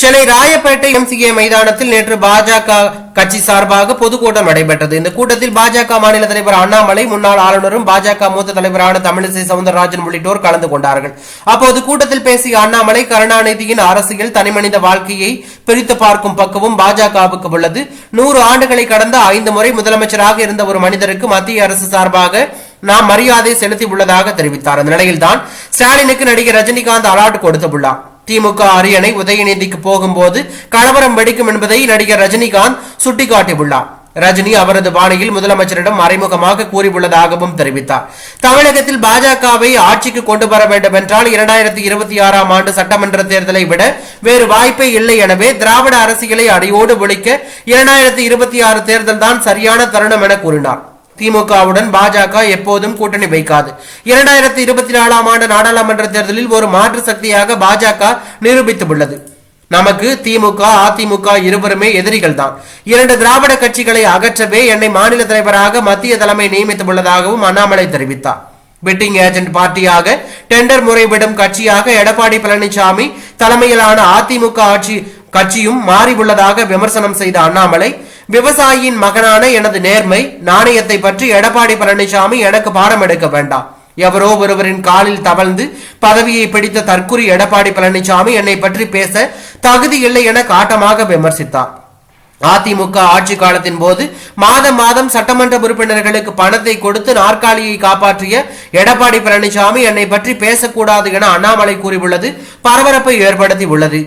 Chennai Royapettah MCA மைதானத்தில் நேற்று பாஜக கட்சி சார்பாக பொதுக்கூட்டம் நடைபெற்றது. இந்த கூட்டத்தில் பாஜக மாநில தலைவர் அண்ணாமலை முன்னாள் ஆளுநரும் பாஜக மூத்த தலைவரான தமிழிசை சவுந்தரராஜன் உள்ளிட்டோர் கலந்து கொண்டார்கள். அப்போது கூட்டத்தில் பேசிய அண்ணாமலை கருணாநிதியின் அரசியல் தனிமனித வாழ்க்கையை பிரித்து பார்க்கும் பக்குவம் பாஜகவுக்கு உள்ளது. நூறு ஆண்டுகளை கடந்த ஐந்து முறை முதலமைச்சராக இருந்த ஒரு மனிதருக்கு மத்திய அரசு சார்பாக நாம் மரியாதை செலுத்தி உள்ளதாக தெரிவித்தார். அந்த நிலையில்தான் ஸ்டாலினுக்கு நடிகர் ரஜினிகாந்த் அலாட் கொடுத்துள்ளார். திமுக அரியணை உதயநிதிக்கு போகும்போது கலவரம் வெடிக்கும் என்பதை நடிகர் ரஜினிகாந்த் சுட்டிக்காட்டியுள்ளார். ரஜினி அவரது பாணியில் முதலமைச்சரிடம் மறைமுகமாக கூறியுள்ளதாகவும் தெரிவித்தார். தமிழகத்தில் பாஜகவை ஆட்சிக்கு கொண்டு வர வேண்டும் என்றால் இரண்டாயிரத்தி இருபத்தி ஆறாம் ஆண்டு சட்டமன்ற தேர்தலை விட வேறு வாய்ப்பே இல்லை எனவே திராவிட அரசியலை அடியோடு ஒழிக்க இரண்டாயிரத்தி இருபத்தி ஆறு தேர்தல் தான் சரியான தருணம் என கூறினார். திமுகவுடன் பாஜக எப்போதும் கூட்டணி வைக்காது. இரண்டாயிரத்தி இருபத்தி நாலாம் ஆண்டு நாடாளுமன்ற தேர்தலில் ஒரு மாற்று சக்தியாக பாஜக நிரூபித்துள்ளது. நமக்கு திமுக அதிமுக இருவருமே எதிரிகள் தான் இரண்டு திராவிட கட்சிகளை அகற்றவே என்னை மாநில தலைவராக மத்திய தலைமை நியமித்துள்ளதாகவும் அண்ணாமலை தெரிவித்தார். பெட்டிங் ஏஜென்ட் பார்ட்டியாக டெண்டர் முறைவிடும் கட்சியாக எடப்பாடி பழனிசாமி தலைமையிலான அதிமுக ஆட்சி கட்சியும் மாறியுள்ளதாக விமர்சனம் செய்த அண்ணாமலை விவசாயியின் மகனான எனது நேர்மை நாணயத்தை பற்றி எடப்பாடி பழனிசாமி எனக்கு பாடம் எடுக்க வேண்டாம். எவரோ ஒருவரின் காலில் தவழ்ந்து பதவியை பிடித்த தற்குறி எடப்பாடி பழனிசாமி என்னை பற்றி பேச தகுதி இல்லை என காட்டமாக விமர்சித்தார். அதிமுக ஆட்சி காலத்தின் போது மாதம் மாதம் சட்டமன்ற உறுப்பினர்களுக்கு பணத்தை கொடுத்து நாற்காலியை காப்பாற்றிய எடப்பாடி பழனிசாமி என்னை பற்றி பேசக்கூடாது என அண்ணாமலை கூறியுள்ளது பரபரப்பை ஏற்படுத்தி உள்ளது